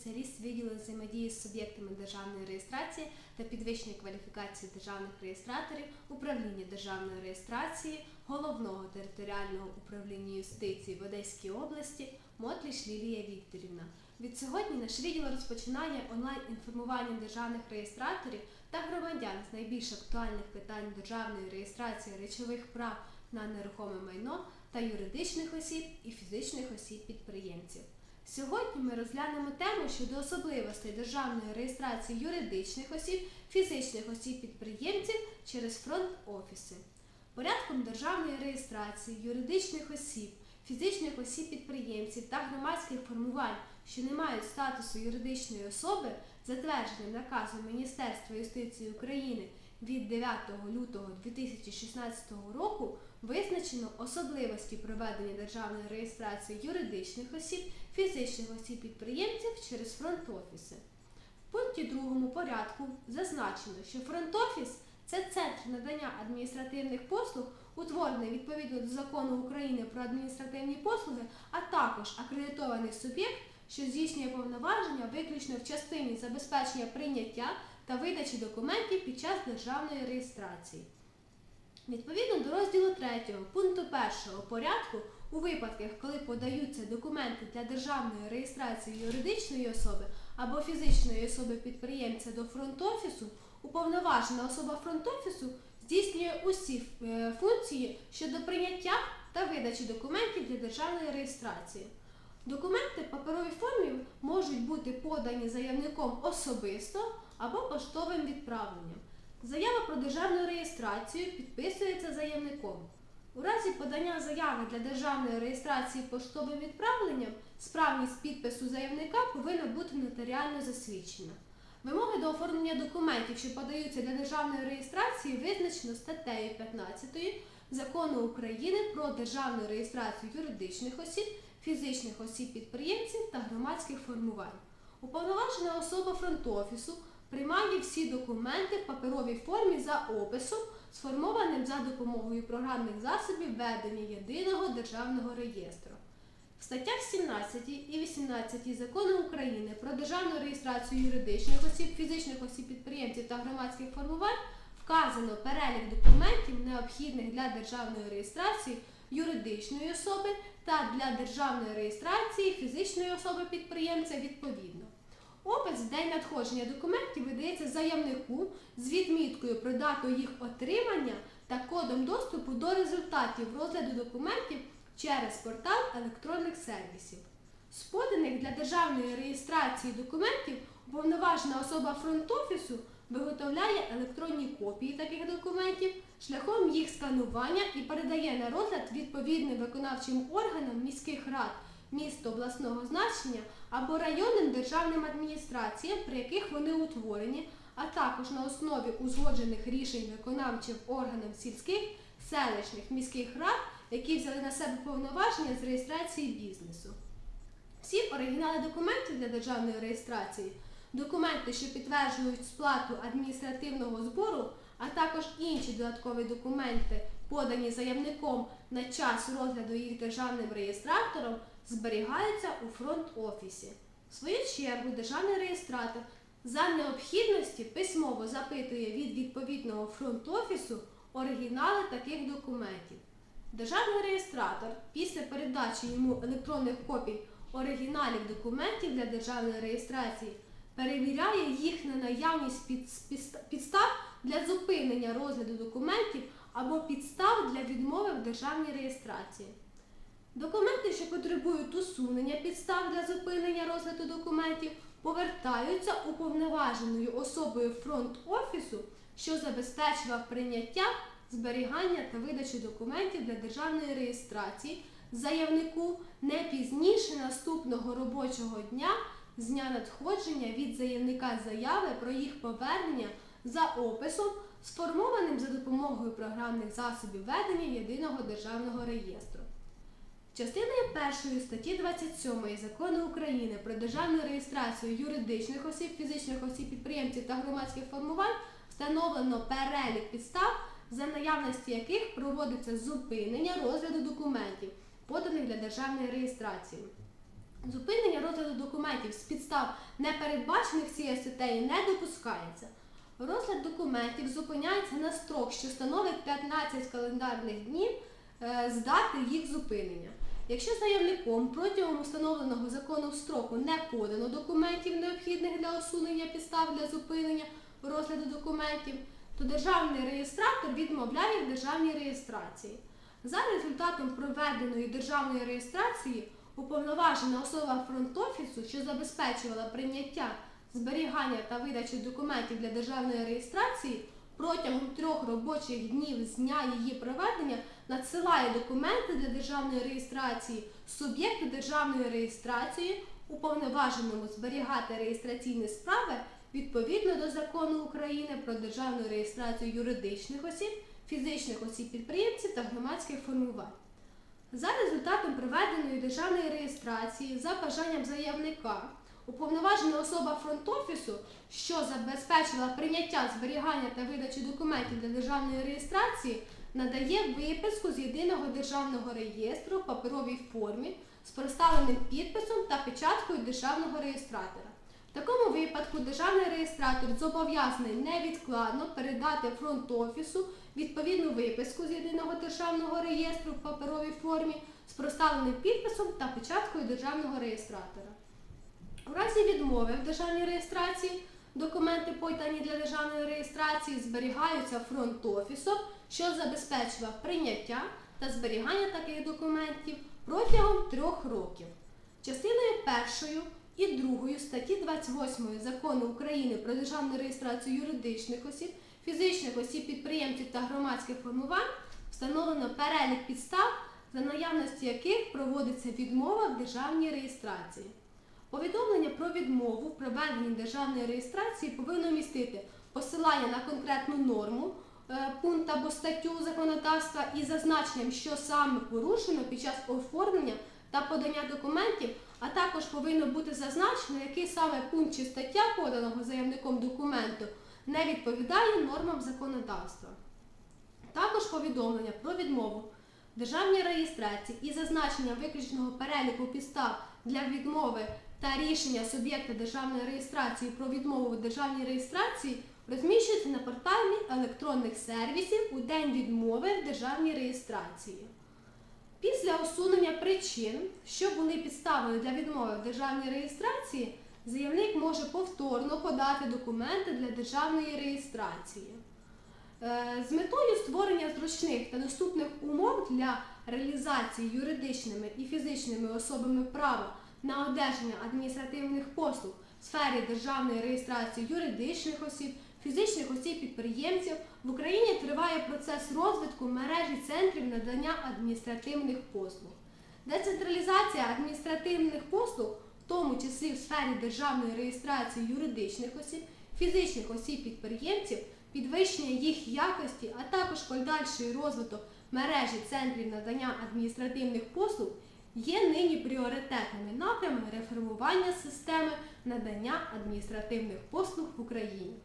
спеціаліст відділу взаємодії з суб'єктами державної реєстрації та підвищення кваліфікації державних реєстраторів, управління державної реєстрації, головного територіального управління юстиції в Одеській області Мотліш Лілія Вікторівна. Від сьогодні наш відділ розпочинає онлайн-інформування державних реєстраторів та громадян з найбільш актуальних питань державної реєстрації речових прав на нерухоме майно та юридичних осіб і фізичних осіб-підприємців. Сьогодні ми розглянемо тему щодо особливостей державної реєстрації юридичних осіб, фізичних осіб-підприємців через фронт-офіси. Порядком державної реєстрації юридичних осіб, фізичних осіб-підприємців та громадських формувань, що не мають статусу юридичної особи, затвердженим наказом Міністерства юстиції України від 9 лютого 2016 року, визначено особливості проведення державної реєстрації юридичних осіб, фізичних осіб-підприємців через фронт-офіси. В пункті другому порядку зазначено, що фронт-офіс це центр надання адміністративних послуг, утворений відповідно до закону України про адміністративні послуги, а також акредитований суб'єкт, що здійснює повноваження виключно в частині забезпечення прийняття та видачі документів під час державної реєстрації. Відповідно до розділу 3 пункту 1 порядку, у випадках, коли подаються документи для державної реєстрації юридичної особи або фізичної особи підприємця до фронт-офісу, уповноважена особа фронт-офісу здійснює усі е, функції щодо прийняття та видачі документів для державної реєстрації. Документи в паперовій формі можуть бути подані заявником особисто або поштовим відправленням. Заява про державну реєстрацію підписується заявником. У разі подання заяви для державної реєстрації поштовим відправленням справність підпису заявника повинна бути нотаріально засвідчена. Вимоги до оформлення документів, що подаються для державної реєстрації, визначено статтею 15 Закону України про державну реєстрацію юридичних осіб, фізичних осіб-підприємців та громадських формувань. Уповноважена особа фронт-офісу приймає всі документи в паперовій формі за описом, сформованим за допомогою програмних засобів ведення єдиного державного реєстру. В статтях 17 і 18 Закону України про державну реєстрацію юридичних осіб, фізичних осіб підприємців та громадських формувань вказано перелік документів, необхідних для державної реєстрації юридичної особи та для державної реєстрації фізичної особи підприємця відповідно. Опис в день надходження документів видається заявнику з відміткою про дату їх отримання та кодом доступу до результатів розгляду документів через портал електронних сервісів. З поданих для державної реєстрації документів уповноважена особа фронт-офісу виготовляє електронні копії таких документів шляхом їх сканування і передає на розгляд відповідним виконавчим органам міських рад міст обласного значення або районним державним адміністраціям, при яких вони утворені, а також на основі узгоджених рішень виконавчих органів сільських, селищних міських рад, які взяли на себе повноваження з реєстрації бізнесу. Всі оригінали документів для державної реєстрації, документи, що підтверджують сплату адміністративного збору, а також інші додаткові документи, подані заявником на час розгляду їх державним реєстратором, зберігаються у фронт-офісі. В свою чергу державний реєстратор за необхідності письмово запитує від відповідного фронт-офісу оригінали таких документів. Державний реєстратор після передачі йому електронних копій оригіналів документів для державної реєстрації перевіряє їх на наявність під- підста- підстав для зупинення розгляду документів або підстав для відмови в державній реєстрації. Документи, що потребують усунення підстав для зупинення розгляду документів, повертаються уповноваженою особою фронт-офісу, що забезпечував прийняття, зберігання та видачу документів для державної реєстрації заявнику не пізніше наступного робочого дня з дня надходження від заявника заяви про їх повернення за описом, сформованим за допомогою програмних засобів ведення єдиного державного реєстру. Частиною першої статті 27 Закону України про державну реєстрацію юридичних осіб, фізичних осіб, підприємців та громадських формувань встановлено перелік підстав, за наявності яких проводиться зупинення розгляду документів, поданих для державної реєстрації. Зупинення розгляду документів з підстав, не передбачених цією статтею, не допускається. Розгляд документів зупиняється на строк, що становить 15 календарних днів е, з дати їх зупинення. Якщо заявником протягом встановленого законом строку не подано документів, необхідних для усунення підстав для зупинення розгляду документів, то державний реєстратор відмовляє в державній реєстрації. За результатом проведеної державної реєстрації уповноважена особа фронт-офісу, що забезпечувала прийняття, зберігання та видачу документів для державної реєстрації, протягом трьох робочих днів з дня її проведення надсилає документи для державної реєстрації суб'єкту державної реєстрації, уповноваженому зберігати реєстраційні справи відповідно до закону України про державну реєстрацію юридичних осіб, фізичних осіб підприємців та громадських формувань. За результатом проведеної державної реєстрації за бажанням заявника уповноважена особа фронт-офісу, що забезпечила прийняття, зберігання та видачу документів для державної реєстрації, надає виписку з єдиного державного реєстру в паперовій формі з проставленим підписом та печаткою державного реєстратора. В такому випадку державний реєстратор зобов'язаний невідкладно передати фронт-офісу відповідну виписку з єдиного державного реєстру в паперовій формі з проставленим підписом та печаткою державного реєстратора. У разі відмови в державній реєстрації документи, подані для державної реєстрації, зберігаються фронт-офісом, що забезпечував прийняття та зберігання таких документів протягом трьох років. Частиною першою і другою статті 28 Закону України про державну реєстрацію юридичних осіб, фізичних осіб, підприємців та громадських формувань встановлено перелік підстав, за наявності яких проводиться відмова в державній реєстрації. Повідомлення про відмову в проведенні державної реєстрації повинно містити посилання на конкретну норму, пункт або статтю законодавства із зазначенням, що саме порушено під час оформлення та подання документів, а також повинно бути зазначено, який саме пункт чи стаття поданого заявником документу не відповідає нормам законодавства. Також повідомлення про відмову державній реєстрації і зазначення виключеного переліку підстав для відмови та рішення суб'єкта державної реєстрації про відмову в державній реєстрації розміщується на порталі електронних сервісів у день відмови в державній реєстрації. Після усунення причин, що були підставою для відмови в державній реєстрації, заявник може повторно подати документи для державної реєстрації. Е, З метою створення зручних та доступних умов для реалізації юридичними і фізичними особами права на одержання адміністративних послуг в сфері державної реєстрації юридичних осіб, фізичних осіб підприємців в Україні триває процес розвитку мережі центрів надання адміністративних послуг. Децентралізація адміністративних послуг, в тому числі в сфері державної реєстрації юридичних осіб, фізичних осіб підприємців, підвищення їх якості, а також подальший розвиток мережі центрів надання адміністративних послуг є нині пріоритетними напрямами реформування системи надання адміністративних послуг в Україні.